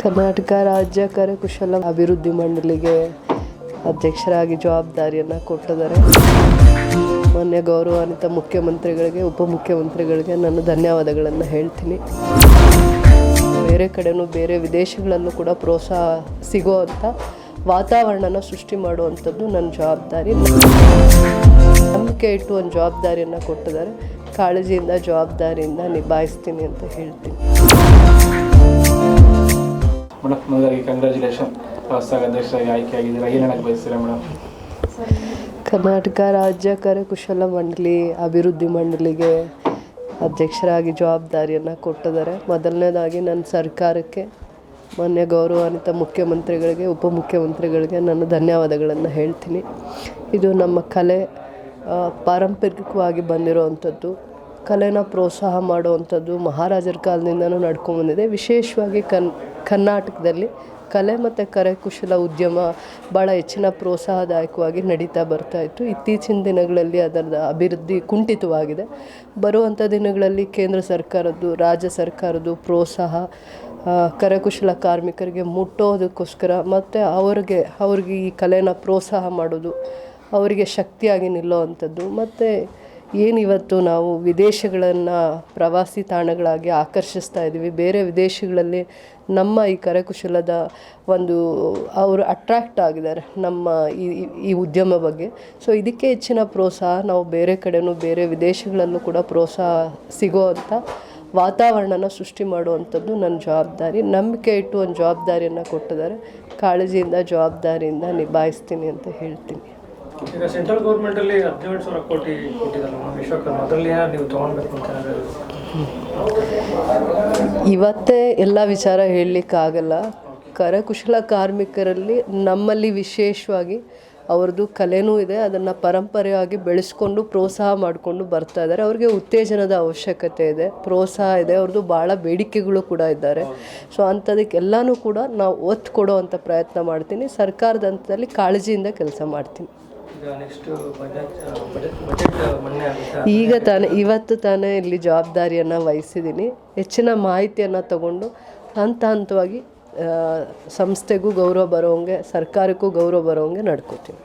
ಕರ್ನಾಟಕ ರಾಜ್ಯ ಕರಕುಶಲ ಅಭಿವೃದ್ಧಿ ಮಂಡಳಿಗೆ ಅಧ್ಯಕ್ಷರಾಗಿ ಜವಾಬ್ದಾರಿಯನ್ನು ಕೊಟ್ಟಿದ್ದಾರೆ. ಮಾನ್ಯ ಗೌರವಾನ್ವಿತ ಮುಖ್ಯಮಂತ್ರಿಗಳಿಗೆ, ಉಪಮುಖ್ಯಮಂತ್ರಿಗಳಿಗೆ ನಾನು ಧನ್ಯವಾದಗಳನ್ನು ಹೇಳ್ತೀನಿ. ಬೇರೆ ಕಡೆನೂ ಬೇರೆ ವಿದೇಶಗಳಲ್ಲೂ ಕೂಡ ಪ್ರೋತ್ಸಾಹ ಸಿಗೋವಂಥ ವಾತಾವರಣನ ಸೃಷ್ಟಿ ಮಾಡುವಂಥದ್ದು ನನ್ನ ಜವಾಬ್ದಾರಿ. ನಂಬಿಕೆ ಇಟ್ಟು ಒಂದು ಜವಾಬ್ದಾರಿಯನ್ನು ಕೊಟ್ಟಿದ್ದಾರೆ. ಕಾಳಜಿಯಿಂದ, ಜವಾಬ್ದಾರಿಯಿಂದ ನಿಭಾಯಿಸ್ತೀನಿ ಅಂತ ಹೇಳ್ತೀನಿ. ಮೊದಲಾಗಿ ಕಂಗ್ರ್ಯಾಚುಲೇಷನ್ ಹೊಸದಾಗಿ ಅಧ್ಯಕ್ಷರಾಗಿ ಆಯ್ಕೆ ಆಗಿದ್ದೀರಾ ಏನು ಹೇಳಕ್ಕೆ ಬಯಸ್ತೀರಾ ಮೇಡಮ್? ಕರ್ನಾಟಕ ರಾಜ್ಯ ಕರಕುಶಲ ಮಂಡಳಿ, ಅಭಿವೃದ್ಧಿ ಮಂಡಳಿಗೆ ಅಧ್ಯಕ್ಷರಾಗಿ ಜವಾಬ್ದಾರಿಯನ್ನು ಕೊಟ್ಟಿದ್ದಾರೆ. ಮೊದಲನೇದಾಗಿ ನನ್ನ ಸರ್ಕಾರಕ್ಕೆ, ಮಾನ್ಯ ಗೌರವಾನ್ವಿತ ಮುಖ್ಯಮಂತ್ರಿಗಳಿಗೆ, ಉಪಮುಖ್ಯಮಂತ್ರಿಗಳಿಗೆ ನಾನು ಧನ್ಯವಾದಗಳನ್ನು ಹೇಳ್ತೀನಿ. ಇದು ನಮ್ಮ ಕಲೆ ಪಾರಂಪರಿಕವಾಗಿ ಬಂದಿರುವಂಥದ್ದು. ಕಲೆನ ಪ್ರೋತ್ಸಾಹ ಮಾಡುವಂಥದ್ದು ಮಹಾರಾಜರ ಕಾಲದಿಂದನೂ ನಡ್ಕೊಂಬಂದಿದೆ ವಿಶೇಷವಾಗಿ ಕನ್, ಕರ್ನಾಟಕದಲ್ಲಿ ಕಲೆ ಮತ್ತು ಕರಕುಶಲ ಉದ್ಯಮ ಭಾಳ ಹೆಚ್ಚಿನ ಪ್ರೋತ್ಸಾಹದಾಯಕವಾಗಿ ನಡೀತಾ ಬರ್ತಾ ಇತ್ತು. ಇತ್ತೀಚಿನ ದಿನಗಳಲ್ಲಿ ಅದರ ಅಭಿವೃದ್ಧಿ ಕುಂಠಿತವಾಗಿದೆ. ಬರುವಂಥ ದಿನಗಳಲ್ಲಿ ಕೇಂದ್ರ ಸರ್ಕಾರದ್ದು, ರಾಜ್ಯ ಸರ್ಕಾರದ್ದು ಪ್ರೋತ್ಸಾಹ ಕರಕುಶಲ ಕಾರ್ಮಿಕರಿಗೆ ಮುಟ್ಟೋದಕ್ಕೋಸ್ಕರ ಮತ್ತು ಅವ್ರಿಗೆ ಅವ್ರಿಗೆ ಈ ಕಲೆನ ಪ್ರೋತ್ಸಾಹ ಮಾಡೋದು, ಅವರಿಗೆ ಶಕ್ತಿಯಾಗಿ ನಿಲ್ಲೋ ಅಂಥದ್ದು ಮತ್ತು ಏನಿವತ್ತು ನಾವು ವಿದೇಶಗಳನ್ನು ಪ್ರವಾಸಿ ತಾಣಗಳಾಗಿ ಆಕರ್ಷಿಸ್ತಾ ಇದ್ದೀವಿ. ಬೇರೆ ವಿದೇಶಗಳಲ್ಲಿ ನಮ್ಮ ಈ ಕರಕುಶಲದ ಒಂದು, ಅವರು ಅಟ್ರಾಕ್ಟ್ ಆಗಿದ್ದಾರೆ ನಮ್ಮ ಈ, ಈ- ಈ ಉದ್ಯಮ ಬಗ್ಗೆ. ಸೊ ಇದಕ್ಕೆ ಹೆಚ್ಚಿನ ಪ್ರೋತ್ಸಾಹ ನಾವು ಬೇರೆ ಕಡೆಯೂ ಬೇರೆ ವಿದೇಶಗಳಲ್ಲೂ ಕೂಡ ಪ್ರೋತ್ಸಾಹ ಸಿಗೋವಂಥ ವಾತಾವರಣನ ಸೃಷ್ಟಿ ಮಾಡುವಂಥದ್ದು ನನ್ನ ಜವಾಬ್ದಾರಿ. ನಂಬಿಕೆ ಇಟ್ಟು ಒಂದು ಜವಾಬ್ದಾರಿಯನ್ನು ಕೊಟ್ಟಿದ್ದಾರೆ. ಕಾಳಜಿಯಿಂದ, ಜವಾಬ್ದಾರಿಯಿಂದ ನಿಭಾಯಿಸ್ತೀನಿ ಅಂತ ಹೇಳ್ತೀನಿ. ಈಗ ಸೆಂಟ್ರಲ್ ಗೌರ್ಮೆಂಟ್ ಅಲ್ಲಿ ಹದಿನೇಳು ಸಾವಿರ ಕೋಟಿ ವಿಶ್ವಕರ್ಮ ಅದರಲ್ಲಿ ನೀವು ಅಂತ ಇವತ್ತೇ ಎಲ್ಲ ವಿಚಾರ ಹೇಳಲಿಕ್ಕಾಗಲ್ಲ. ಕರಕುಶಲ ಕಾರ್ಮಿಕರಲ್ಲಿ ನಮ್ಮಲ್ಲಿ ವಿಶೇಷವಾಗಿ ಅವ್ರದ್ದು ಕಲೆನೂ ಇದೆ. ಅದನ್ನು ಪರಂಪರೆಯಾಗಿ ಬೆಳೆಸ್ಕೊಂಡು, ಪ್ರೋತ್ಸಾಹ ಮಾಡಿಕೊಂಡು ಬರ್ತಾ ಇದ್ದಾರೆ. ಅವ್ರಿಗೆ ಉತ್ತೇಜನದ ಅವಶ್ಯಕತೆ ಇದೆ, ಪ್ರೋತ್ಸಾಹ ಇದೆ. ಅವ್ರದ್ದು ಭಾಳ ಬೇಡಿಕೆಗಳು ಕೂಡ ಇದ್ದಾರೆ. ಸೊ ಅಂಥದಕ್ಕೆಲ್ಲನೂ ಕೂಡ ನಾವು ಒತ್ತು ಕೊಡೋವಂಥ ಪ್ರಯತ್ನ ಮಾಡ್ತೀನಿ. ಸರ್ಕಾರದ ಹಂತದಲ್ಲಿ ಕಾಳಜಿಯಿಂದ ಕೆಲಸ ಮಾಡ್ತೀನಿ. ಈಗ ತಾನೇ ಇವತ್ತು ತಾನೇ ಇಲ್ಲಿ ಜವಾಬ್ದಾರಿಯನ್ನು ವಹಿಸಿದ್ದೀನಿ. ಹೆಚ್ಚಿನ ಮಾಹಿತಿಯನ್ನು ತಗೊಂಡು ಹಂತ ಹಂತವಾಗಿ ಸಂಸ್ಥೆಗೂ ಗೌರವ ಬರೋಂಗೆ ಸರ್ಕಾರಕ್ಕೂ ಗೌರವ ಬರೋಂಗೆ ನಡ್ಕೋತೀನಿ.